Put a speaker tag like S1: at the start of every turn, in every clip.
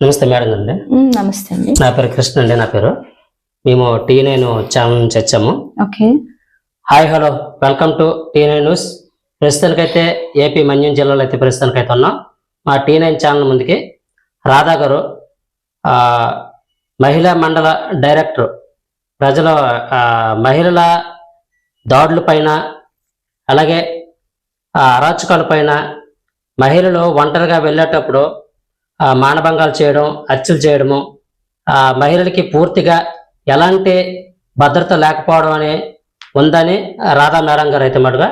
S1: నమస్తే మేడం అండి.
S2: నమస్తే అండి.
S1: నా పేరు కృష్ణ అండి నా పేరు. మేము టీ నైన్ ఛానల్ నుంచి వచ్చాము.
S2: Okay.
S1: Hi hello. Welcome to T nine news. ప్రస్తుతానికైతే ఏపీ మన్యం జిల్లాలో అయితే ప్రస్తుతానికైతే ఉన్నాం. మా టీ నైన్ ఛానల్ ముందుకి రాధా గారు మహిళా మండల డైరెక్టర్ ప్రజల మహిళల దాడుల పైన అలాగే అరాచకాల పైన మహిళలు ఒంటరిగా వెళ్ళేటప్పుడు మానభంగాలు చేయడం హత్యలు చేయడము మహిళలకి పూర్తిగా ఎలాంటి భద్రత లేకపోవడం అనే ఉందని రాధా మేడం గారు అయితే మటుగా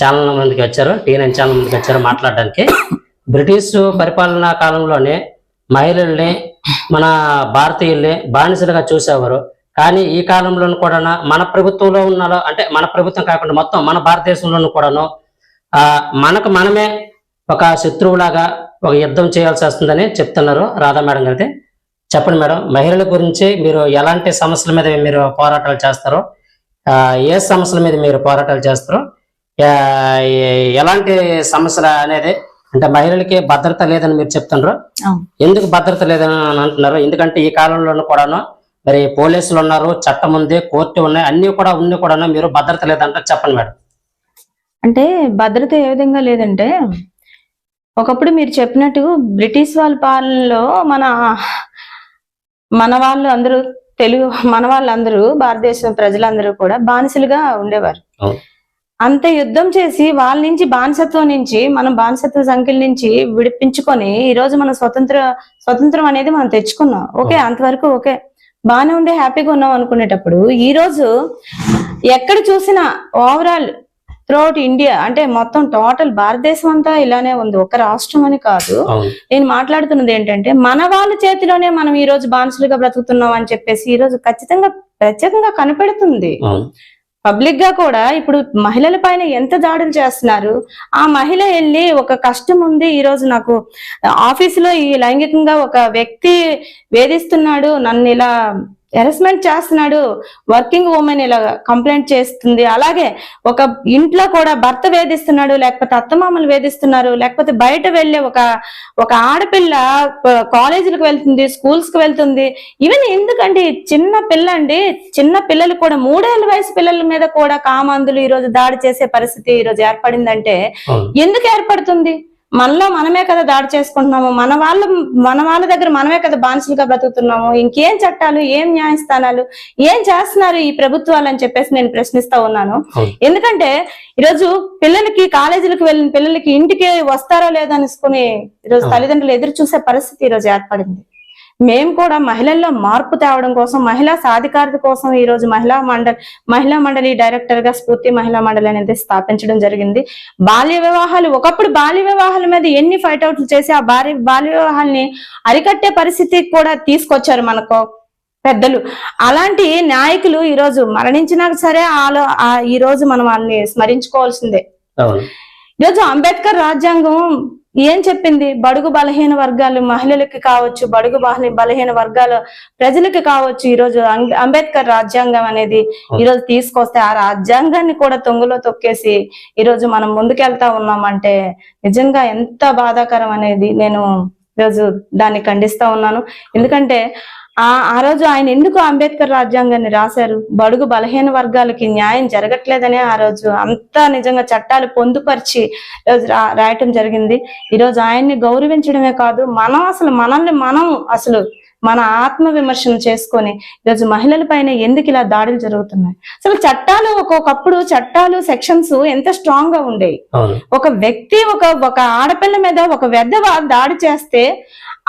S1: ఛానల్ ముందుకు వచ్చారు టీ నైన్ ఛానల్ ముందుకు వచ్చారు మాట్లాడడానికి. బ్రిటిష్ పరిపాలనా కాలంలోనే మహిళల్ని మన భారతీయుల్ని బానిసలుగా చూసేవారు. కానీ ఈ కాలంలోనూ కూడా మన ప్రభుత్వంలో ఉన్నాలో అంటే మన ప్రభుత్వం కాకుండా మొత్తం మన భారతదేశంలోనూ కూడాను ఆ మనకు మనమే ఒక శత్రువులాగా ఒక యుద్ధం చేయాల్సి వస్తుందని చెప్తున్నారు రాధా మేడం గారు చెప్పండి మేడం మహిళల గురించి మీరు ఎలాంటి సమస్యల మీద మీరు పోరాటాలు చేస్తారో ఆ, ఏ సమస్యల మీద మీరు పోరాటాలు చేస్తారో ఎలాంటి సమస్యలు అనేది అంటే మహిళలకి భద్రత లేదని మీరు చెప్తున్నారు. ఎందుకు భద్రత లేదని అంటున్నారు? ఎందుకంటే ఈ కాలంలోనూ కూడాను మరి పోలీసులు ఉన్నారు చట్టం ఉంది కోర్టు ఉన్నాయి అన్ని కూడా ఉన్ని కూడాను మీరు భద్రత లేదంటారు. చెప్పండి మేడం.
S2: అంటే భద్రత ఏ విధంగా లేదంటే ఒకప్పుడు మీరు చెప్పినట్టు బ్రిటిష్ వాళ్ళ పాలనలో మన మన వాళ్ళు అందరూ తెలుగు మన వాళ్ళందరూ భారతదేశం ప్రజలందరూ కూడా బానిసలుగా ఉండేవారు. అంత యుద్ధం చేసి వాళ్ళ నుంచి బానిసత్వం నుంచి మనం బానిసత్వ సంఖ్యల నుంచి విడిపించుకొని ఈ రోజు మన స్వతంత్ర స్వతంత్రం అనేది మనం తెచ్చుకున్నాం. ఓకే అంతవరకు ఓకే. బాగానే ఉండే హ్యాపీగా ఉన్నాం అనుకునేటప్పుడు ఈ రోజు ఎక్కడ చూసినా ఓవరాల్ త్రూఅవుట్ ఇండియా అంటే మొత్తం టోటల్ భారతదేశం అంతా ఇలానే ఉంది. ఒక రాష్ట్రం అని కాదు. నేను మాట్లాడుతున్నది ఏంటంటే మన వాళ్ళ చేతిలోనే మనం ఈ రోజు బానిసలుగా బ్రతుకుతున్నాం అని చెప్పేసి ఈ రోజు ఖచ్చితంగా ప్రత్యేకంగా కనపెడుతుంది. పబ్లిక్గా కూడా ఇప్పుడు మహిళల పైన ఎంత దాడులు చేస్తున్నారు? ఆ మహిళ వెళ్ళి ఒక కష్టం ఉంది. ఈ రోజు నాకు ఆఫీసులో ఈ లైంగికంగా ఒక వ్యక్తి వేధిస్తున్నాడు. నన్ను ఇలా హెరస్మెంట్ చేస్తున్నాడు. వర్కింగ్ ఉమెన్ ఇలా కంప్లైంట్ చేస్తుంది. అలాగే ఒక ఇంట్లో కూడా భర్త వేధిస్తున్నాడు లేకపోతే అత్తమామలు వేధిస్తున్నారు లేకపోతే బయట వెళ్ళే ఒక ఒక ఆడపిల్ల కాలేజీలకు వెళ్తుంది స్కూల్స్కి వెళ్తుంది. ఈవెన్ ఎందుకండి చిన్న పిల్ల అండి చిన్న పిల్లలు కూడా మూడేళ్ళ వయసు పిల్లల మీద కూడా కామాంధులు ఈ రోజు దాడి చేసే పరిస్థితి ఈ రోజు ఏర్పడిందంటే ఎందుకు ఏర్పడుతుంది? మనలో మనమే కదా దాడి చేసుకుంటున్నాము మన వాళ్ళ మన వాళ్ళ దగ్గర మనమే కదా బానిసలుగా బ్రతుకుతున్నాము ఇంకేం చట్టాలు ఏం న్యాయస్థానాలు ఏం చేస్తున్నారు ఈ ప్రభుత్వాలు అని చెప్పేసి నేను ప్రశ్నిస్తా ఉన్నాను. ఎందుకంటే ఈరోజు పిల్లలకి కాలేజీలకు వెళ్ళిన పిల్లలకి ఇంటికి వస్తారో లేదో అనుకుని ఈరోజు. తల్లిదండ్రులు ఎదురు చూసే పరిస్థితి ఈరోజు ఏర్పడింది మేము కూడా మహిళల్లో మార్పు తేవడం కోసం మహిళా సాధికారత కోసం ఈ రోజు మహిళా మండలి మహిళా మండలి డైరెక్టర్గా స్ఫూర్తి మహిళా మండలి అనేది స్థాపించడం జరిగింది. బాల్య వివాహాలు ఒకప్పుడు బాల్య వివాహాల మీద ఎన్ని ఫైట్ అవుట్లు చేసి ఆ భార్య బాల్య వివాహాల్ని అరికట్టే పరిస్థితికి కూడా తీసుకొచ్చారు మనకు పెద్దలు. అలాంటి నాయకులు ఈ రోజు మరణించినా సరే ఆలో ఆ ఈ రోజు మనం వాళ్ళని స్మరించుకోవాల్సిందే. ఈరోజు అంబేద్కర్ రాజ్యాంగం ఏం చెప్పింది? బడుగు బలహీన వర్గాలు మహిళలకి కావచ్చు బడుగు బలహీన బలహీన వర్గాల ప్రజలకి కావచ్చు ఈ రోజు అంబ- అంబేద్కర్ రాజ్యాంగం అనేది ఈ రోజు తీసుకొస్తే ఆ రాజ్యాంగాన్ని కూడా తొంగులో తొక్కేసి ఈ రోజు మనం ముందుకెళ్తా ఉన్నామంటే నిజంగా ఎంత బాధాకరం అనేది నేను ఈరోజు దాన్ని ఖండిస్తా ఉన్నాను. ఎందుకంటే ఆ ఆ రోజు ఆయన ఎందుకు అంబేద్కర్ రాజ్యాంగాన్ని రాశారు? బడుగు బలహీన వర్గాలకి న్యాయం జరగట్లేదనే ఆ రోజు అంతా నిజంగా చట్టాలు పొందుపరిచి రాయటం జరిగింది. ఈ రోజు ఆయన్ని గౌరవించడమే కాదు మనం అసలు మనల్ని మనం అసలు మన ఆత్మ విమర్శన చేసుకొని ఈరోజు మహిళల పైన ఎందుకు ఇలా దాడులు జరుగుతున్నాయి? అసలు చట్టాలు ఒక్కొక్కప్పుడు చట్టాలు సెక్షన్స్ ఎంత స్ట్రాంగ్గా ఉండేవి ఒక వ్యక్తి ఒక ఒక ఆడపిల్ల మీద ఒక వెధవ దాడి చేస్తే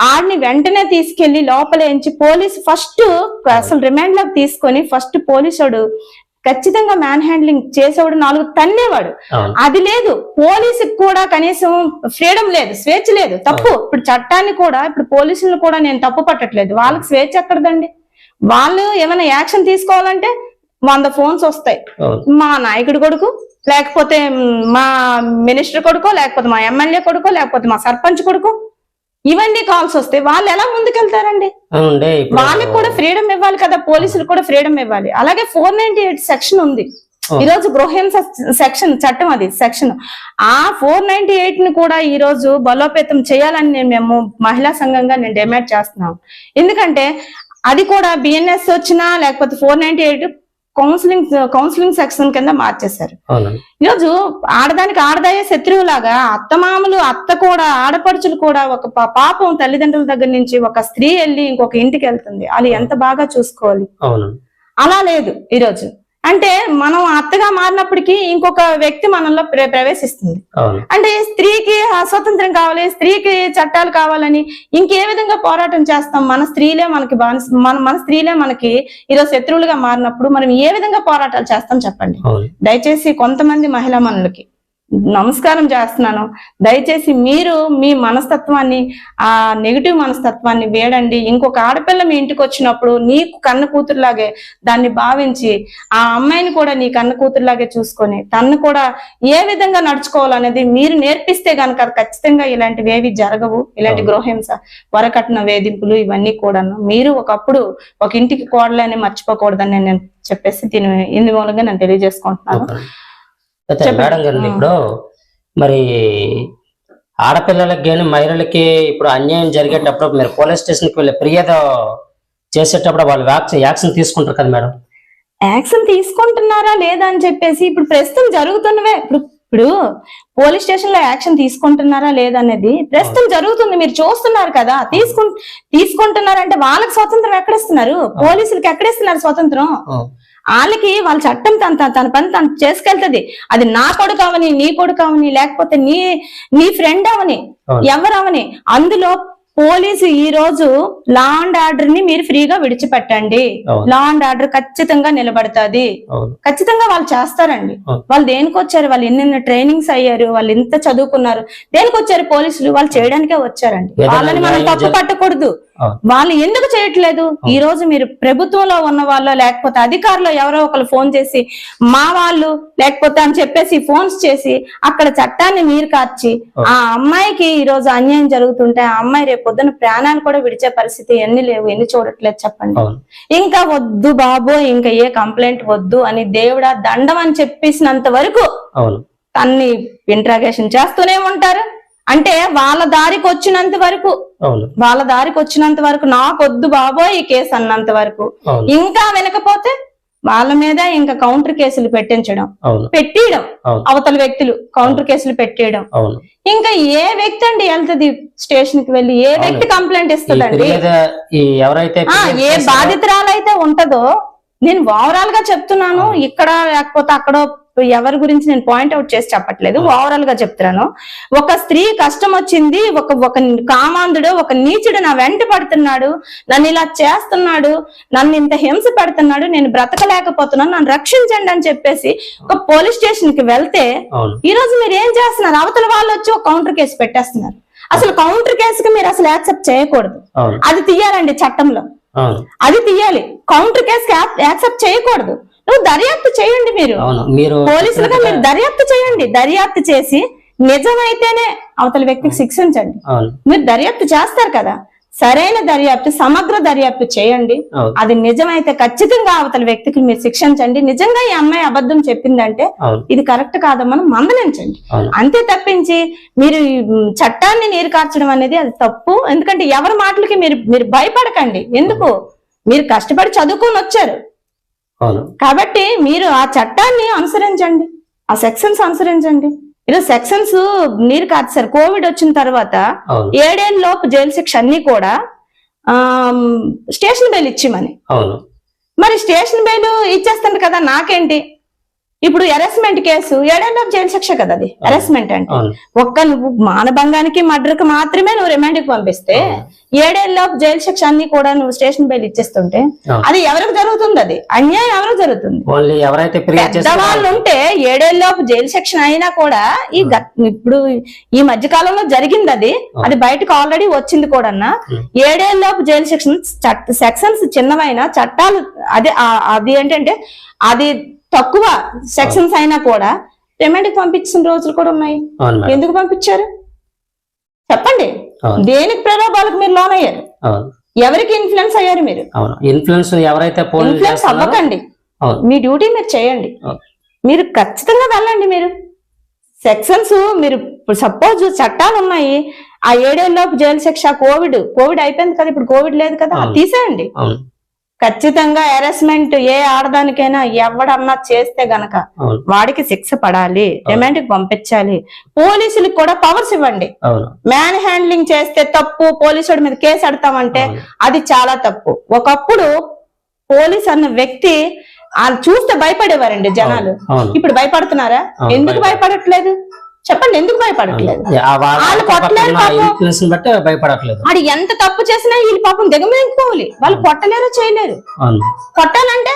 S2: ఆడిని వెంటనే తీసుకెళ్ళి లోపల ఎంచి పోలీసు ఫస్ట్ అసలు రిమాండ్లోకి తీసుకొని ఫస్ట్ పోలీసుడు ఖచ్చితంగా మ్యాన్ హ్యాండ్లింగ్ చేసేవాడు నాలుగు తన్నేవాడు. అది లేదు. పోలీసుకి కూడా కనీసం ఫ్రీడమ్ లేదు స్వేచ్ఛ లేదు. తప్పు. ఇప్పుడు చట్టాన్ని కూడా ఇప్పుడు పోలీసులను కూడా నేను తప్పు పట్టట్లేదు. వాళ్ళకి స్వేచ్ఛ ఎక్కడదండి? వాళ్ళు ఏమైనా యాక్షన్ తీసుకోవాలంటే వంద ఫోన్స్ వస్తాయి. మా నాయకుడి కొడుకు లేకపోతే మా మినిస్టర్ కొడుకో లేకపోతే మా ఎమ్మెల్యే కొడుకో లేకపోతే మా సర్పంచ్ కొడుకు ఇవన్నీ కాల్స్ వస్తే వాళ్ళు ఎలా ముందుకెళ్తారండి? వాళ్ళకి కూడా ఫ్రీడమ్ ఇవ్వాలి కదా పోలీసులు కూడా ఫ్రీడమ్ ఇవ్వాలి. అలాగే ఫోర్ నైన్టీ ఎయిట్ సెక్షన్ ఉంది. ఈ రోజు గృహహింస సెక్షన్ చట్టం అది సెక్షన్ ఆ ఫోర్ నైన్టీ ఎయిట్ని కూడా ఈ రోజు బలోపేతం చేయాలని నేను మేము మహిళా సంఘంగా నేను డిమాండ్ చేస్తున్నాం ఎందుకంటే అది కూడా బిఎన్ఎస్ వచ్చినా లేకపోతే four ninety eight counselling counselling section కింద మార్చేశారు. ఈరోజు ఆడదానికి ఆడదాయే శత్రువులాగా అత్తమామలు అత్త కూడా ఆడపడుచులు కూడా ఒక పాపం తల్లిదండ్రుల దగ్గర నుంచి ఒక స్త్రీ వెళ్ళి ఇంకొక ఇంటికి వెళ్తుంది. వాళ్ళు ఎంత బాగా చూసుకోవాలి? అలా లేదు ఈరోజు. అంటే మనం అత్తగా మారినప్పటికీ ఇంకొక వ్యక్తి మనలో ప్ర- ప్రవేశిస్తుంది. అంటే స్త్రీకి స్వతంత్రం కావాలి స్త్రీకి చట్టాలు కావాలని ఇంకే విధంగా పోరాటం చేస్తాం. మన స్త్రీలే మనకి బానిస మన మన స్త్రీలే మనకి ఈరోజు శత్రువులుగా మారినప్పుడు మనం ఏ విధంగా పోరాటాలు చేస్తాం చెప్పండి? దయచేసి కొంతమంది మహిళా మనులకి. నమస్కారం చేస్తున్నాను దయచేసి మీరు మీ మనస్తత్వాన్ని ఆ నెగిటివ్ మనస్తత్వాన్ని వేడండి ఇంకొక ఆడపిల్ల మీ ఇంటికి వచ్చినప్పుడు నీకు కన్న కూతురులాగే దాన్ని భావించి ఆ అమ్మాయిని కూడా నీ కన్న కూతురులాగే చూసుకొని తన్ను కూడా ఏ విధంగా నడుచుకోవాలనేది మీరు నేర్పిస్తే గనక ఖచ్చితంగా ఇలాంటివి ఏవి జరగవు ఇలాంటి. గృహహింస వరకట్న వేధింపులు ఇవన్నీ కూడాను మీరు ఒకప్పుడు ఒక ఇంటికి కోడలని మర్చిపోకూడదని నేను చెప్పేసి దీని ఇందు మూలంగా నేను తెలియజేసుకుంటున్నాను.
S1: అయితే. మేడం గారు. ఇప్పుడు మరి ఆడపిల్లలకి కానీ మహిళలకి ఇప్పుడు అన్యాయం జరిగేటప్పుడు మీరు పోలీస్ స్టేషన్కి వెళ్ళి ఫిర్యాదు చేసేటప్పుడు వాళ్ళు యాక్షన్ తీసుకుంటారు కదా మేడం?
S2: యాక్షన్ తీసుకుంటున్నారా లేదా అని చెప్పేసి ఇప్పుడు ప్రస్తుతం జరుగుతున్నవే. ఇప్పుడు ఇప్పుడు పోలీస్ స్టేషన్లో యాక్షన్ తీసుకుంటున్నారా లేదా అనేది ప్రస్తుతం జరుగుతుంది. మీరు చూస్తున్నారు కదా. తీసుకు తీసుకుంటున్నారంటే వాళ్ళకి స్వతంత్రం ఎక్కడిస్తున్నారు? పోలీసులకి ఎక్కడిస్తున్నారు స్వతంత్రం? వాళ్ళకి వాళ్ళ చట్టం తన తన- పని తను చేసుకెళ్తది అది నా కొడుకు అవని నీ కొడుకు అవని లేకపోతే నీ నీ ఫ్రెండ్ అవని
S1: అవును.
S2: ఎవరవని అందులో పోలీసు ఈ రోజు లా అండ్ ఆర్డర్ని మీరు ఫ్రీగా విడిచిపెట్టండి. లా అండ్ ఆర్డర్ ఖచ్చితంగా నిలబడుతుంది ఖచ్చితంగా వాళ్ళు చేస్తారండి. వాళ్ళు దేనికి వచ్చారు వాళ్ళు ఎన్నెన్న ట్రైనింగ్స్ అయ్యారు వాళ్ళు ఎంత చదువుకున్నారు దేనికి వచ్చారు పోలీసులు వాళ్ళు చేయడానికే వచ్చారండి వాళ్ళని మనం తప్పు పట్టకూడదు. వాళ్ళు ఎందుకు చేయట్లేదు? ఈ రోజు మీరు ప్రభుత్వంలో ఉన్న వాళ్ళు లేకపోతే అధికారులు ఎవరో ఒకరు ఫోన్ చేసి మా వాళ్ళు లేకపోతే అని చెప్పేసి ఫోన్స్ చేసి అక్కడ చట్టాన్ని నీరు కార్చి ఆ. అమ్మాయికి ఈ రోజు అన్యాయం జరుగుతుంటే ఆ అమ్మాయి రేపు పొద్దున ప్రాణాలు కూడా విడిచే పరిస్థితి ఎన్ని లేవు ఎన్ని చూడట్లేదు చెప్పండి. ఇంకా వద్దు బాబు ఇంకా ఏ కంప్లైంట్ వద్దు అని దేవుడా దండం అని చెప్పేసినంత వరకు తన్ని ఇంట్రాగేషన్ చేస్తూనే ఉంటారు. అంటే వాళ్ళ దారికి వచ్చినంత వరకు వాళ్ళ దారికి వచ్చినంత వరకు నాకొద్దు బాబోయ్ ఈ కేసు అన్నంత వరకు. ఇంకా వినకపోతే వాళ్ళ మీద ఇంకా కౌంటర్ కేసులు పెట్టించడం పెట్టేయడం. అవతల వ్యక్తులు కౌంటర్ కేసులు పెట్టేయడం. ఇంకా ఏ వ్యక్తి అండి వెళ్తుంది స్టేషన్కి వెళ్ళి? ఏ వ్యక్తి. కంప్లైంట్ ఇస్తుందండి?
S1: ఎవరైతే
S2: ఏ బాధితురాలైతే ఉంటదో నేను ఓవరాల్గా చెప్తున్నాను ఇక్కడ లేకపోతే అక్కడ ఎవరి గురించి నేను పాయింట్ అవుట్ చేసి చెప్పట్లేదు ఓవరాల్గా చెప్తున్నాను. ఒక స్త్రీ కష్టం వచ్చింది ఒక ఒక కామాంధుడు ఒక నీచుడు నా వెంట పడుతున్నాడు నన్ను ఇలా చేస్తున్నాడు నన్ను ఇంత హింస పెడుతున్నాడు నేను బ్రతకలేకపోతున్నాను నన్ను రక్షించండి అని చెప్పేసి ఒక పోలీస్ స్టేషన్కి వెళ్తే ఈ రోజు మీరు ఏం చేస్తున్నారు? అవతల వాళ్ళు వచ్చి ఒక కౌంటర్ కేసు పెట్టేస్తున్నారు. అసలు కౌంటర్ కేసుకి మీరు అసలు యాక్సెప్ట్ చేయకూడదు. అది తీయాలండి చట్టంలో. అది తీయాలి. కౌంటర్ కేసు యాక్సెప్ట్ చేయకూడదు. దర్యాప్తు చేయండి మీరు. పోలీసులుగా మీరు దర్యాప్తు చేయండి. దర్యాప్తు చేసి నిజమైతేనే అవతల వ్యక్తికి శిక్షించండి మీరు దర్యాప్తు చేస్తారు కదా. సరైన దర్యాప్తు సమగ్ర దర్యాప్తు చేయండి. అది నిజమైతే ఖచ్చితంగా అవతల వ్యక్తికి మీరు శిక్షించండి నిజంగా ఈ అమ్మాయి అబద్ధం చెప్పిందంటే ఇది కరెక్ట్ కాదమ్మని మందలించండి. అంతే తప్పించి మీరు చట్టాన్ని నీరు కార్చడం అనేది అది తప్పు. ఎందుకంటే ఎవరి మాటలకి మీరు మీరు భయపడకండి. ఎందుకు? మీరు కష్టపడి చదువుకొని వచ్చారు. కాబట్టి మీరు ఆ చట్టాన్ని అనుసరించండి ఆ సెక్షన్స్ అనుసరించండి. ఈరోజు సెక్షన్స్ నీరు కార్చారు కోవిడ్ వచ్చిన తర్వాత ఏడేళ్ళ లోపు జైలు శిక్ష అన్ని కూడా స్టేషన్ బెయిల్ ఇచ్చిమని. మరి స్టేషన్ బెయిల్ ఇచ్చేస్తుంది కదా నాకేంటి? ఇప్పుడు అరెస్ట్మెంట్ కేసు ఏడేళ్ళ జైలు శిక్ష కదా అది? అరెస్ట్మెంట్ అంటే ఒక్క నువ్వు మానభంగానికి మర్డర్కి మాత్రమే నువ్వు రిమాండ్కి పంపిస్తే ఏడేళ్ళ జైలు శిక్ష అన్ని కూడా నువ్వు స్టేషన్ బెయిల్ ఇచ్చేస్తుంటే. అది ఎవరికి జరుగుతుంది అది? అన్యాయం ఎవరికి జరుగుతుంది? పెద్దవాళ్ళు ఉంటే ఏడేళ్ళలోపు జైలు శిక్షణ అయినా కూడా ఈ ఇప్పుడు ఈ మధ్య కాలంలో జరిగింది అది. అది బయటకు ఆల్రెడీ వచ్చింది కూడా. ఏడేళ్ళలోపు జైలు చట్ట సెక్షన్స్ చిన్నవైనా చట్టాలు అదే అది ఏంటంటే అది తక్కువ సెక్షన్స్ అయినా కూడా రిమాండ్ పంపించిన రోజులు కూడా ఉన్నాయి. ఎందుకు పంపించారు? చెప్పండి. దేనికి ప్రలోభాలకు మీరు లోన్ అయ్యారు ఎవరికి ఇన్ఫ్లుయెన్స్ అయ్యారు మీరు?
S1: ఇన్ఫ్లుయెన్స్ ఎవరైతే
S2: ఇన్ఫ్లుయెన్స్ అవ్వకండి. మీ డ్యూటీ మీరు చేయండి. మీరు ఖచ్చితంగా వెళ్ళండి మీరు. సెక్షన్స్ మీరు సపోజ్ చట్టాలు ఉన్నాయి. ఆ ఏడేళ్ళలోపు జైలు శిక్ష కోవిడ్ కోవిడ్ అయిపోయింది కదా ఇప్పుడు కోవిడ్ లేదు కదా. తీసేయండి. ఖచ్చితంగా హెరాస్మెంట్ ఏ ఆడదానికైనా ఎవడన్నా చేస్తే గనక వాడికి శిక్ష పడాలి రిమాండ్కి పంపించాలి. పోలీసులకు కూడా పవర్స్ ఇవ్వండి. మ్యాన్ హ్యాండ్లింగ్ చేస్తే తప్పు పోలీసుడి మీద కేసు ఎడతామంటే
S1: అవును.
S2: అది చాలా తప్పు. ఒకప్పుడు పోలీస్ అన్న వ్యక్తి వాళ్ళు చూస్తే భయపడేవారండి జనాలు. ఇప్పుడు భయపడుతున్నారా? ఎందుకు
S1: భయపడ-
S2: భయపడట్లేదు? చెప్పండి ఎందుకు భయపడట్లేదు?
S1: వాళ్ళ
S2: కొట్టలేరు పాపం.
S1: భయపడట్లేదు.
S2: వాడు ఎంత తప్పు చేసినా వీళ్ళు పాపం దిగమింగిపోవాలి వాళ్ళు కొట్టలేరు చేయలేరు. కొట్టాలంటే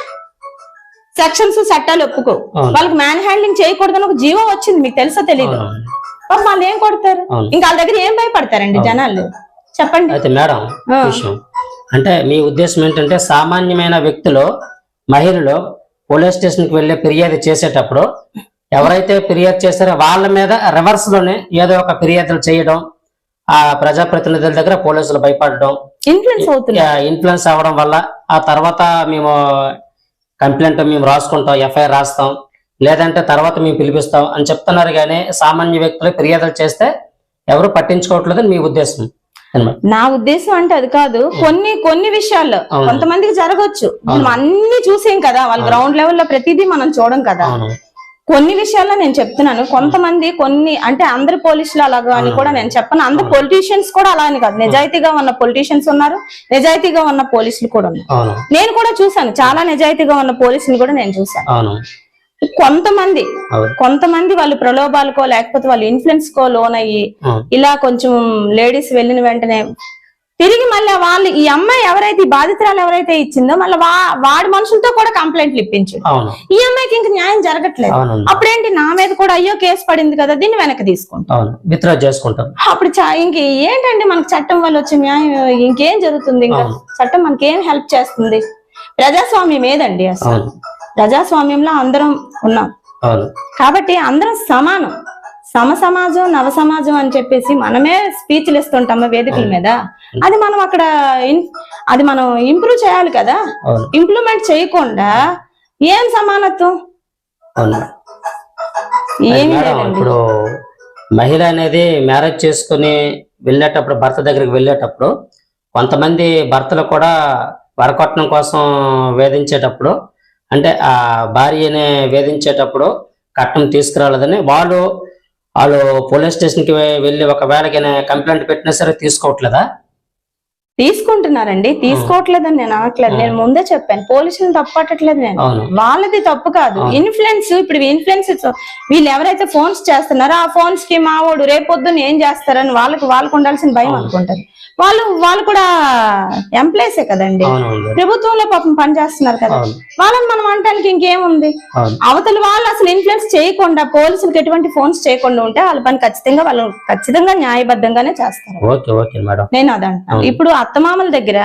S2: సెక్షన్స్ చట్టాలు ఒప్పుకో. వాళ్ళకి మ్యాన్ హ్యాండ్లింగ్ చేయకూడదని ఒక జీవో వచ్చింది మీకు తెలుసా. పాపం వాళ్ళు ఏం కొడతారు. ఇంకా వాళ్ళ దగ్గర ఏం భయపడతారండి జనాలు? చెప్పండి.
S1: అయితే మేడం. విషయం. అంటే మీ ఉద్దేశం ఏంటంటే సామాన్యమైన వ్యక్తులు మహిళలు పోలీస్ స్టేషన్కి వెళ్ళి ఫిర్యాదు చేసేటప్పుడు ఎవరైతే ఫిర్యాదు చేస్తారో వాళ్ళ మీద రివర్స్లోనే ఏదో ఒక ఫిర్యాదులు చేయడం ఆ ప్రజాప్రతినిధుల దగ్గర పోలీసులు భయపడడం
S2: ఇన్ఫ్లుయెన్స్
S1: అవ్వడం వల్ల ఆ తర్వాత మేము కంప్లైంట్ మేము రాసుకుంటాం ఎఫ్ఐఆర్ రాస్తాం లేదంటే తర్వాత మేము పిలిపిస్తాం అని చెప్తున్నారు కానీ సామాన్య వ్యక్తులు ఫిర్యాదులు చేస్తే ఎవరు పట్టించుకోవట్లేదని మీ ఉద్దేశం.
S2: నా ఉద్దేశం అంటే అది కాదు కొన్ని కొన్ని విషయాల్లో. కొంతమందికి జరగవచ్చు మనం అన్ని చూసేం కదా వాళ్ళ గ్రౌండ్ లెవెల్లో ప్రతిదీ మనం చూడం కదా. కొన్ని విషయాల్లో నేను చెప్తున్నాను. కొంతమంది కొన్ని అంటే అందరు పోలీసులు అలాగా అని కూడా నేను చెప్పను. అందరు పొలిటీషియన్స్ కూడా అలా అని కాదు నిజాయితీగా ఉన్న పొలిటీషియన్స్ ఉన్నారు. నిజాయితీగా ఉన్న పోలీసులు కూడా ఉన్నారు. నేను కూడా చూశాను. చాలా నిజాయితీగా ఉన్న పోలీసులు కూడా నేను చూశాను. కొంతమంది కొంతమంది వాళ్ళు ప్రలోభాలకో లేకపోతే వాళ్ళు ఇన్ఫ్లుయెన్స్ కో లోన్ అయ్యి ఇలా కొంచెం లేడీస్ వెళ్ళిన వెంటనే తిరిగి మళ్ళీ వాళ్ళు ఈ అమ్మాయి ఎవరైతే బాధితురాలు ఎవరైతే ఇచ్చిందో మళ్ళీ వాడి మనుషులతో కూడా కంప్లైంట్లు ఇప్పించాడు
S1: అవును.
S2: ఈ అమ్మాయికి ఇంక న్యాయం జరగట్లేదు. అప్పుడేంటి నా మీద కూడా అయ్యో కేసు పడింది కదా దీన్ని వెనక్కి తీసుకుంటాం.
S1: విత్డ్రా చేసుకుంటాం.
S2: అప్పుడు ఇంక ఏంటండి మనకు చట్టం వల్ల వచ్చే న్యాయం ఇంకేం జరుగుతుంది ఇంకా. చట్టం మనకి ఏం హెల్ప్ చేస్తుంది? ప్రజాస్వామ్యం ఏదండి అసలు? ప్రజాస్వామ్యంలో అందరం ఉన్నాం. కాబట్టి అందరం సమానం. సమ సమాజం నవ సమాజం అని చెప్పేసి మనమే స్పీచ్లు ఇస్తుంటాము వేదికల మీద. అది మనం అక్కడ అది మనం ఇంప్రూవ్ చేయాలి కదా. ఇంప్లిమెంట్ చేయకుండా ఏం సమానత్వం?
S1: అవును?
S2: ఏమీ
S1: ఇప్పుడు మహిళ అనేది మ్యారేజ్ చేసుకుని వెళ్ళేటప్పుడు భర్త దగ్గరికి వెళ్ళేటప్పుడు కొంతమంది భర్తలు కూడా వరకట్నం కోసం వేధించేటప్పుడు అంటే ఆ భార్యని వేధించేటప్పుడు కట్నం తీసుకురాలేదని వాళ్ళు వాళ్ళు పోలీస్ స్టేషన్కి వెళ్ళి ఒకవేళ కంప్లైంట్ పెట్టినా సరే తీసుకోవట్లేదా?
S2: తీసుకుంటున్నారండి. తీసుకోవట్లేదని నేను అనట్లేదు. నేను ముందే చెప్పాను. పోలీసులు తప్పట్టట్లేదు నేను.
S1: అవును.
S2: వాళ్ళది తప్పు కాదు. ఇన్ఫ్లుయెన్స్ ఇప్పుడు ఇన్ఫ్లుయెన్స్ వీళ్ళు ఎవరైతే ఫోన్స్ చేస్తున్నారో ఆ ఫోన్స్కి మావోడు రేపొద్దున ఏం చేస్తారని వాళ్ళకి వాళ్ళకు ఉండాల్సిన భయం. అనుకుంటారు. వాళ్ళు వాళ్ళు కూడా ఎంప్లాయీసే కదండి. ప్రభుత్వంలో పాపం పని చేస్తున్నారు కదా. వాళ్ళని మనం అంటానికి ఇంకేముంది? అవతల వాళ్ళు అసలు ఇన్ఫ్లుయెన్స్ చేయకుండా పోలీసులకు ఎటువంటి ఫోన్స్ చేయకుండా ఉంటే వాళ్ళ పని ఖచ్చితంగా వాళ్ళు ఖచ్చితంగా న్యాయబద్ధంగానే చేస్తారు. నేను అదంటాను. ఇప్పుడు అత్తమామల దగ్గర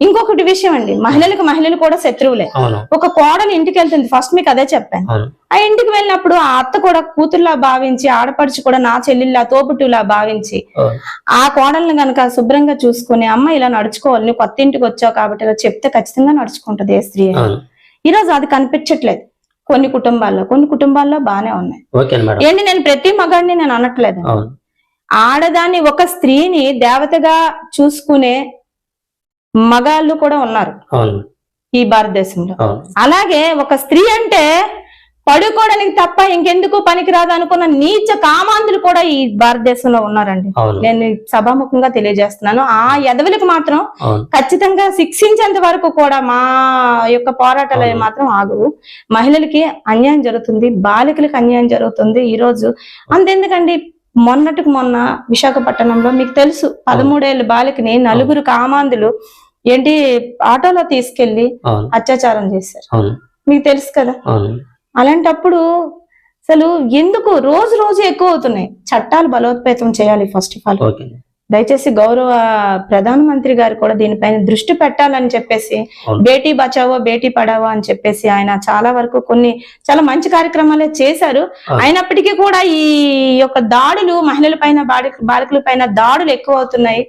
S2: ఇంకొకటి విషయం అండి. మహిళలకు మహిళలు కూడా శత్రువులే. ఒక కోడలు ఇంటికి వెళ్తుంది ఫస్ట్ మీకు అదే చెప్పాను. ఆ ఇంటికి వెళ్ళినప్పుడు ఆ అత్త కూడా కూతుర్లా భావించి ఆడపడుచు కూడా నా చెల్లెల్లా తోబుట్టులా భావించి ఆ. కోడల్ని గనక శుభ్రంగా చూసుకుని అమ్మ ఇలా నడుచుకోవాలి. నువ్వు కొత్త ఇంటికి వచ్చావు కాబట్టి ఇలా చెప్తే ఖచ్చితంగా నడుచుకుంటది ఏ స్త్రీ ఈ రోజు అది కనిపించట్లేదు. కొన్ని కుటుంబాల్లో కొన్ని కుటుంబాల్లో బానే ఉన్నాయి. ఏంటి నేను ప్రతి మగాడిని నేను అనట్లేదు ఆడదాన్ని ఒక స్త్రీని దేవతగా చూసుకునే మగాళ్ళు కూడా ఉన్నారు ఈ భారతదేశంలో. అలాగే ఒక స్త్రీ అంటే పడుకోవడానికి తప్ప ఇంకెందుకు పనికిరాదు అనుకున్న నీచ కామాంధులు కూడా ఈ భారతదేశంలో ఉన్నారండి. నేను సభాముఖంగా తెలియజేస్తున్నాను. ఆ ఎదవులకు మాత్రం ఖచ్చితంగా శిక్షించేంత వరకు కూడా మా యొక్క పోరాటాలు. మాత్రం ఆగవు. మహిళలకి అన్యాయం జరుగుతుంది బాలికలకు అన్యాయం జరుగుతుంది ఈ రోజు. అంతెందుకండి? మొన్నటికి మొన్న విశాఖపట్నంలో మీకు తెలుసు పదమూడేళ్ళ బాలికని నలుగురు కామాంధులు ఏంటి ఆటోలో
S1: తీసుకెళ్ళి
S2: అత్యాచారం చేశారు. మీకు తెలుసు కదా? అలాంటప్పుడు అసలు ఎందుకు రోజు రోజు ఎక్కువ అవుతున్నాయి? చట్టాలు బలోపేతం చేయాలి ఫస్ట్ ఆఫ్ ఆల్ దయచేసి గౌరవ ప్రధానమంత్రి గారు కూడా దీనిపైన దృష్టి పెట్టాలని చెప్పేసి. బేటీ బచావో బేటీ పడావో అని చెప్పేసి ఆయన చాలా వరకు కొన్ని చాలా మంచి కార్యక్రమాలే చేశారు. అయినప్పటికీ కూడా ఈ యొక్క దాడులు మహిళల పైన బాలికల పైన దాడులు ఎక్కువ అవుతున్నాయి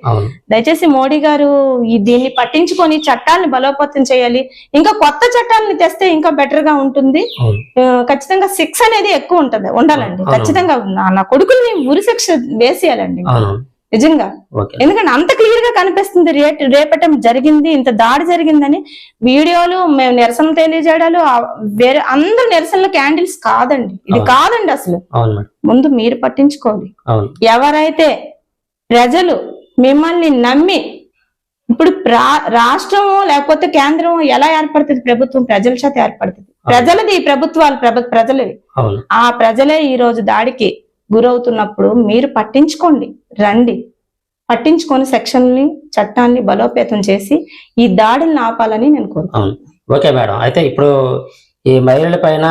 S2: దయచేసి మోడీ గారు ఈ దీన్ని పట్టించుకొని చట్టాలను బలోపేతం చేయాలి. ఇంకా కొత్త చట్టాలను తెస్తే ఇంకా బెటర్గా ఉంటుంది ఖచ్చితంగా శిక్ష అనేది ఎక్కువ ఉంటది. ఉండాలండి. ఖచ్చితంగా నా- కొడుకుల్ని ఉరి శిక్ష వేసేయాలండి. నిజంగా. ఎందుకంటే అంత క్లియర్గా కనిపిస్తుంది రేట్ రేపటం జరిగింది ఇంత దాడి జరిగిందని వీడియోలు మేము నిరసన తెలియజేయడాలు వేరే అందరు నిరసనలు క్యాండిల్స్ కాదండి. ఇది. కాదండి అసలు. ముందు మీరు పట్టించుకోవాలి ఎవరైతే ప్రజలు మిమ్మల్ని నమ్మి ఇప్పుడు రాష్ట్రము లేకపోతే కేంద్రం ఎలా ఏర్పడుతుంది ప్రభుత్వం? ప్రజల చేత ఏర్పడుతుంది. ప్రజలది ఈ ప్రభుత్వాలు ప్రభు ప్రజలవి. ఆ ప్రజలే ఈ రోజు దాడికి గురవుతున్నప్పుడు మీరు పట్టించుకోండి రండి. పట్టించుకొని సెక్షన్ని చట్టాన్ని బలోపేతం చేసి ఈ దాడుల్ని ఆపాలని నేను కోరుకుంటున్నాను.
S1: అవును. Okay madam. అయితే ఇప్పుడు ఈ మహిళల పైన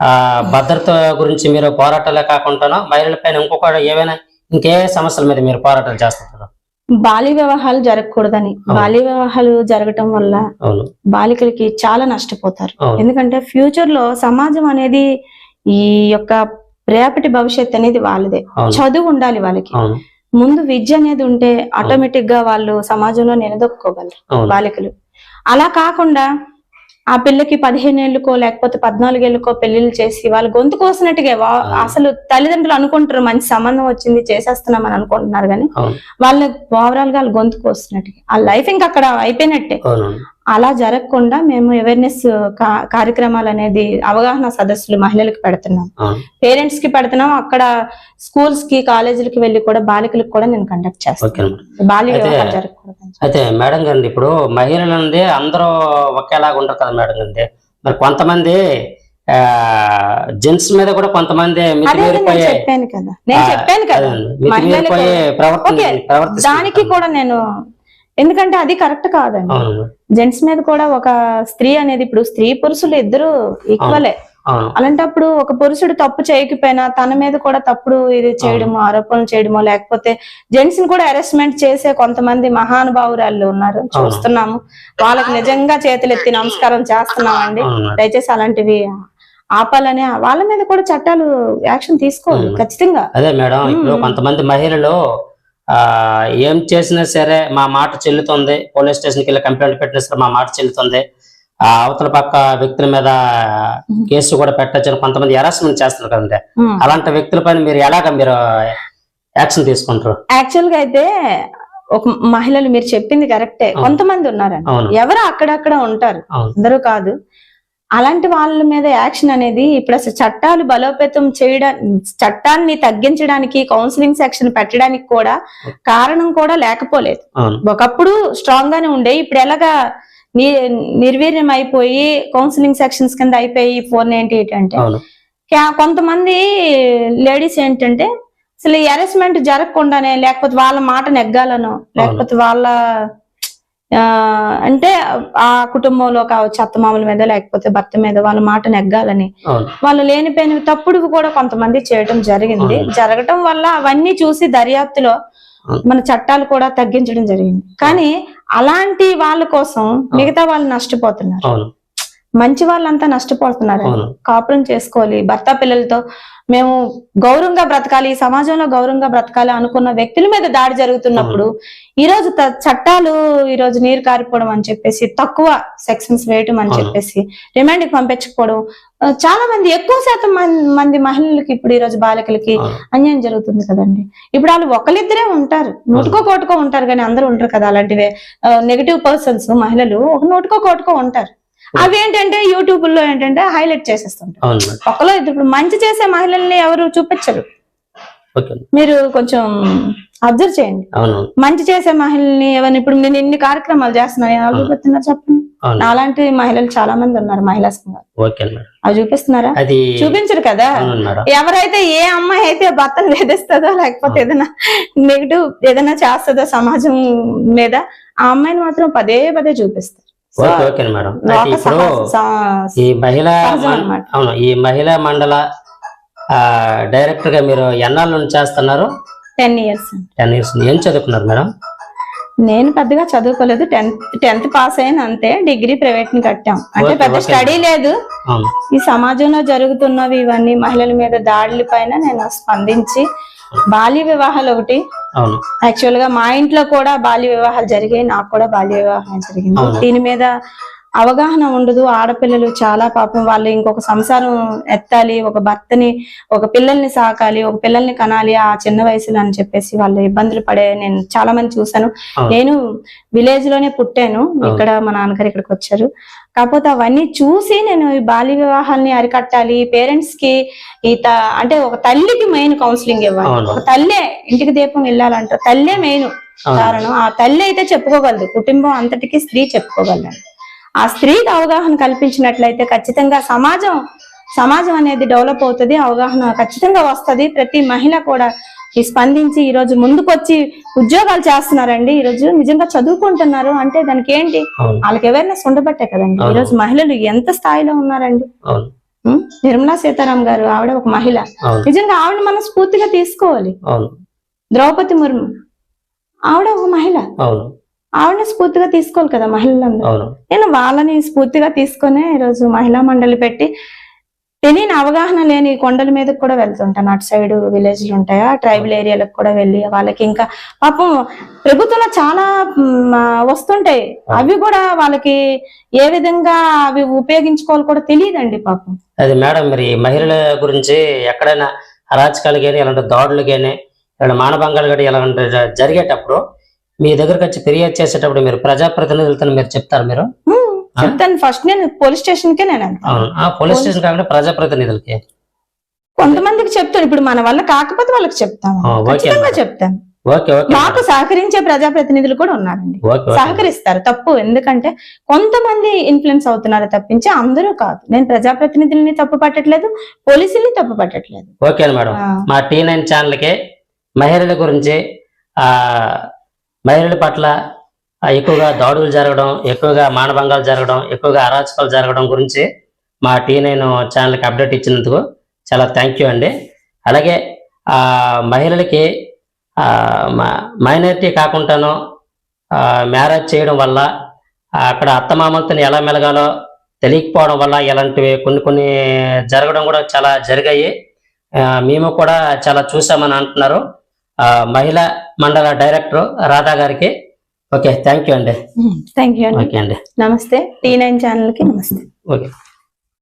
S1: ఆ, భద్రత గురించి మీరు పోరాటాలే కాకుండా మహిళల పైన ఇంకొక ఏవైనా ఇంకే సమస్యల మీద మీరు పోరాటాలు చేస్తుంటారు?
S2: బాల్య వివాహాలు జరగకూడదని. బాల్య వివాహాలు జరగటం వల్ల బాలికలకి చాలా నష్టపోతారు. ఎందుకంటే ఫ్యూచర్లో సమాజం అనేది ఈ యొక్క రేపటి భవిష్యత్ అనేది వాళ్ళదే. చదువు ఉండాలి వాళ్ళకి. ముందు విద్య అనేది ఉంటే ఆటోమేటిక్గా వాళ్ళు సమాజంలో నిలదొక్కుకోగలరు బాలికలు. అలా కాకుండా ఆ పిల్లకి పదిహేను ఏళ్ళకో లేకపోతే పద్నాలుగేళ్ళకో పెళ్ళిళ్ళు చేసి వాళ్ళు గొంతు కోసినట్టుగా. అసలు తల్లిదండ్రులు అనుకుంటారు మంచి సంబంధం వచ్చింది చేసేస్తున్నాం అని అనుకుంటున్నారు కానీ వాళ్ళ ఓవరాల్గా వాళ్ళు గొంతు కోసినట్టుగా. ఆ లైఫ్ ఇంకా అక్కడ అయిపోయినట్టే. అలా జరగకుండా మేము అవేర్నెస్ కార్యక్రమాలు అనేది అవగాహన సదస్సులు మహిళలకు పెడుతున్నాం. పేరెంట్స్కి పెడుతున్నాం అక్కడ స్కూల్స్కి కాలేజీలకి వెళ్ళి కూడా బాలికలకు కూడా నేను కండక్ట్ చేస్తాను. బాల్య
S1: అయితే- మేడం గారండి ఇప్పుడు మహిళలు అందరూ ఒకేలాగా ఉంటారు కదా మేడం గారండి మరి కొంతమంది ఆ జెంట్స్ మీద కూడా కొంతమంది
S2: చెప్పాను కదా. నేను చెప్పాను కదా. దానికి కూడా నేను ఎందుకంటే అది కరెక్ట్ కాదండి. జెంట్స్ మీద కూడా ఒక స్త్రీ అనేది ఇప్పుడు స్త్రీ పురుషులు ఇద్దరు ఈక్వలే అలాంటప్పుడు ఒక పురుషుడు తప్పు చేయకపోయినా తన మీద కూడా తప్పుడు ఇది చేయడమో ఆరోపణలు చేయడమో లేకపోతే జెంట్స్ని కూడా అరెస్ట్మెంట్ చేసే కొంతమంది మహానుభావురాళ్ళు ఉన్నారు. చూస్తున్నాము. వాళ్ళకి నిజంగా చేతులు ఎత్తి నమస్కారం చేస్తున్నామండి. దయచేసి అలాంటివి ఆపాలని వాళ్ళ మీద కూడా చట్టాలు యాక్షన్ తీసుకోవాలి. ఖచ్చితంగా.
S1: అదే మేడం ఇప్పుడు. కొంతమంది మహిళలు ఏం చేసినా సరే మా మాట చెల్లుతుంది. పోలీస్ స్టేషన్కి వెళ్ళి కంప్లైంట్ పెట్టినా సరే మా మాట చెల్లుతుంది. ఆ అవతల పక్క వ్యక్తుల మీద. కేసు కూడా పెట్టచ్చని కొంతమంది హెరాస్మెంట్ చేస్తున్నారు కదండి. అలాంటి వ్యక్తుల పైన మీరు ఎలాగ మీరు యాక్షన్ తీసుకుంటారు?
S2: యాక్చువల్గా అయితే ఒక మహిళలు మీరు చెప్పింది కరెక్టే. కొంతమంది ఉన్నారండి.
S1: అవును.
S2: ఎవరు అక్కడక్కడ ఉంటారు? అందరూ కాదు. అలాంటి వాళ్ళ మీద యాక్షన్ అనేది ఇప్పుడు అసలు చట్టాలు బలోపేతం చేయడం చట్టాన్ని తగ్గించడానికి కౌన్సిలింగ్ సెక్షన్ పెట్టడానికి కూడా కారణం కూడా లేకపోలేదు. ఒకప్పుడు స్ట్రాంగ్ గానే ఉండే ఇప్పుడు ఎలాగా నిర్వీర్యం అయిపోయి కౌన్సిలింగ్ సెక్షన్స్ కింద అయిపోయి ఫోర్ నైన్టీ ఎయిట్ అంటే కొంతమంది లేడీస్ ఏంటంటే అసలు ఈ అరెస్ట్మెంట్ జరగకుండానే లేకపోతే వాళ్ళ మాట నెగ్గాలనో లేకపోతే వాళ్ళ అంటే ఆ కుటుంబంలో కావచ్చు అత్తమామల మీద లేకపోతే భర్త మీద వాళ్ళ మాట నెగ్గాలని. వాళ్ళు లేనిపోయిన తప్పుడు కూడా కొంతమంది చేయడం జరిగింది. జరగటం వల్ల అవన్నీ చూసి దర్యాప్తులో. మన చట్టాలు కూడా తగ్గించడం జరిగింది. కానీ అలాంటి వాళ్ళ కోసం మిగతా వాళ్ళు నష్టపోతున్నారు. మంచి వాళ్ళంతా నష్టపోతున్నారు. కాపురం చేసుకోవాలి. భర్త పిల్లలతో మేము గౌరవంగా బ్రతకాలి ఈ సమాజంలో గౌరవంగా బ్రతకాలి అనుకున్న వ్యక్తుల మీద దాడి జరుగుతున్నప్పుడు ఈ రోజు చట్టాలు ఈ రోజు నీరు కారిపోవడం అని చెప్పేసి తక్కువ సెక్షన్స్ వేయటం అని. చెప్పేసి రిమాండ్కి పంపించకపోవడం చాలా మంది ఎక్కువ శాతం మంది మహిళలకి ఇప్పుడు ఈ రోజు బాలికలకి అన్యాయం జరుగుతుంది కదండి. ఇప్పుడు వాళ్ళు ఒకరిద్దరే ఉంటారు. నూటుకో కోటుకో ఉంటారు కానీ అందరూ ఉంటారు కదా అలాంటివే. నెగిటివ్ పర్సన్స్ మహిళలు ఒక నూటుకో కోటుకో ఉంటారు. అవి ఏంటంటే యూట్యూబ్లో ఏంటంటే హైలైట్ చేసేస్తుంటారు ఒకలో ఇప్పుడు మంచి చేసే మహిళల్ని ఎవరు చూపించరు. మీరు కొంచెం అబ్జర్వ్ చేయండి. మంచి చేసే మహిళల్ని ఎవరిని ఇప్పుడు నేను ఇన్ని కార్యక్రమాలు చేస్తున్నాను ఎవరు. చూపిస్తున్నారు చెప్పండి.
S1: అవును.
S2: నాలాంటి మహిళలు చాలా మంది ఉన్నారు మహిళా సంఘాలు. అవి చూపిస్తున్నారా?
S1: అది
S2: చూపించరు కదా. ఎవరైతే ఏ అమ్మాయి అయితే భర్తను వేధిస్తుందో లేకపోతే ఏదైనా నెగిటివ్ ఏదైనా చేస్తుందో సమాజం మీద ఆ అమ్మాయిని మాత్రం పదే పదే చూపిస్తారు.
S1: Okay okay madam. ఇప్పుడు ఈ మహిళా. అవును ఈ మహిళా మండల డైరెక్టర్గా మీరు ఎన్నాళ్ళ నుంచి చేస్తున్నారు?
S2: టెన్ ఇయర్స్
S1: టెన్ ఇయర్స్ ఏం చదువుకున్నారు మేడం?
S2: నేను పెద్దగా చదువుకోలేదు. టెన్త్ టెన్త్ పాస్ అయిన అంతే డిగ్రీ ప్రైవేట్ని కట్టాం. అంటే పెద్ద. స్టడీ లేదు. ఈ సమాజంలో జరుగుతున్నవి ఇవన్నీ మహిళల మీద దాడుల పైన నేను స్పందించి బాల్య వివాహాలు ఒకటి. యాక్చువల్గా మా ఇంట్లో కూడా బాల్య వివాహాలు జరిగాయి నాకు కూడా బాల్య వివాహం జరిగింది. దీని మీద అవగాహన ఉండదు ఆడపిల్లలు చాలా పాపం. వాళ్ళు ఇంకొక సంసారం ఎత్తాలి ఒక భర్తని ఒక పిల్లల్ని సాకాలి ఒక పిల్లల్ని కనాలి ఆ చిన్న వయసులో అని చెప్పేసి వాళ్ళు ఇబ్బందులు పడే నేను చాలా మంది చూసాను
S1: అవును.
S2: నేను విలేజ్లోనే పుట్టాను. ఇక్కడ మా నాన్నగారు ఇక్కడికి వచ్చారు. కాకపోతే అవన్నీ చూసి నేను ఈ బాల్య వివాహాల్ని అరికట్టాలి పేరెంట్స్కి ఈ త- అంటే ఒక తల్లికి మెయిన్ కౌన్సిలింగ్ ఇవ్వాలి. ఒక తల్లే ఇంటికి దీపం వెళ్ళాలంట తల్లే మెయిన్ కారణం. ఆ తల్లి అయితే చెప్పుకోగలదు. కుటుంబం అంతటికి స్త్రీ చెప్పుకోగలదు ఆ స్త్రీకి అవగాహన కల్పించినట్లయితే ఖచ్చితంగా సమాజం సమాజం అనేది డెవలప్ అవుతుంది అవగాహన ఖచ్చితంగా వస్తది. ప్రతి మహిళ కూడా ఈ స్పందించి ఈ రోజు ముందుకొచ్చి ఉద్యోగాలు చేస్తున్నారండి. ఈ రోజు నిజంగా చదువుకుంటున్నారు అంటే దానికి ఏంటి? వాళ్ళకి అవేర్నెస్ ఉండబట్టే కదండి. ఈ
S1: అవును.
S2: రోజు మహిళలు ఎంత స్థాయిలో ఉన్నారండి? నిర్మలా సీతారాం గారు ఆవిడ ఒక మహిళ. నిజంగా ఆవిడ మనం స్ఫూర్తిగా తీసుకోవాలి ద్రౌపది ముర్ము ఆవిడ ఒక మహిళ. ఆవిడని స్ఫూర్తిగా తీసుకోవాలి కదా మహిళలందరూ. నేను వాళ్ళని స్ఫూర్తిగా తీసుకునే ఈరోజు మహిళా మండలి పెట్టి తెలియని అవగాహన లేని కొండల మీదకి కూడా వెళ్తుంటాను. అటు సైడ్ విలేజ్లు ఉంటాయా ట్రైబల్ ఏరియాలకు కూడా వెళ్ళి వాళ్ళకి ఇంకా పాపం ప్రభుత్వంలో చాలా వస్తుంటాయి. అవి కూడా వాళ్ళకి ఏ విధంగా అవి ఉపయోగించుకోవాలి కూడా తెలియదండి పాపం.
S1: అది మేడం మరి మహిళల గురించి ఎక్కడైనా అరాచకాలు కానీ ఇలాంటి దాడులు కానీ ఇలా మానభంగాలు కానీ ఇలాంటి జరిగేటప్పుడు మీ దగ్గరకు వచ్చి ఫిర్యాదు చేసేటప్పుడు మీరు ప్రజాప్రతినిధులతో మీరు చెప్తారు మీరు?
S2: చెప్తాను ఫస్ట్ నేను పోలీస్ స్టేషన్ కే నేను
S1: పోలీస్ స్టేషన్ కాకుండా ప్రజాప్రతినిధులకి?
S2: కొంతమందికి చెప్తాను. ఇప్పుడు మన వల్ల కాకపోతే వాళ్ళకి చెప్తాను. ఖచ్చితంగా. చెప్తాను. మాకు సహకరించే ప్రజాప్రతినిధులు కూడా ఉన్నారండి. సహకరిస్తారు. తప్పు. ఎందుకంటే కొంతమంది ఇన్ఫ్లుయెన్స్ అవుతున్నారు తప్పించి అందరూ కాదు. నేను ప్రజాప్రతినిధుల్ని తప్పు పట్టట్లేదు పోలీసుల్ని తప్పు పట్టట్లేదు.
S1: Okay madam. మా టీ నైన్ ఛానల్కి మహిళల గురించి ఆ మహిళల పట్ల ఎక్కువగా దాడులు జరగడం ఎక్కువగా మానభంగాలు జరగడం ఎక్కువగా అరాచకాలు జరగడం గురించి మా టీ నేను ఛానల్కి అప్డేట్ ఇచ్చినందుకు చాలా థ్యాంక్ యూ అండి. అలాగే మహిళలకి మైనారిటీ కాకుండాను మ్యారేజ్ చేయడం వల్ల అక్కడ అత్తమామలతో ఎలా మెలగాలో తెలియకపోవడం వల్ల ఇలాంటివి కొన్ని కొన్ని జరగడం కూడా చాలా జరిగాయి. మేము కూడా చాలా చూసామని అంటున్నారు. మహిళా మండల డైరెక్టర్ రాధా గారికి ఓకే థ్యాంక్ యూ అండి
S2: థ్యాంక్ యూ అండి
S1: ఓకే అండి
S2: నమస్తే టీ నైన్ ఛానల్కి నమస్తే
S1: ఓకే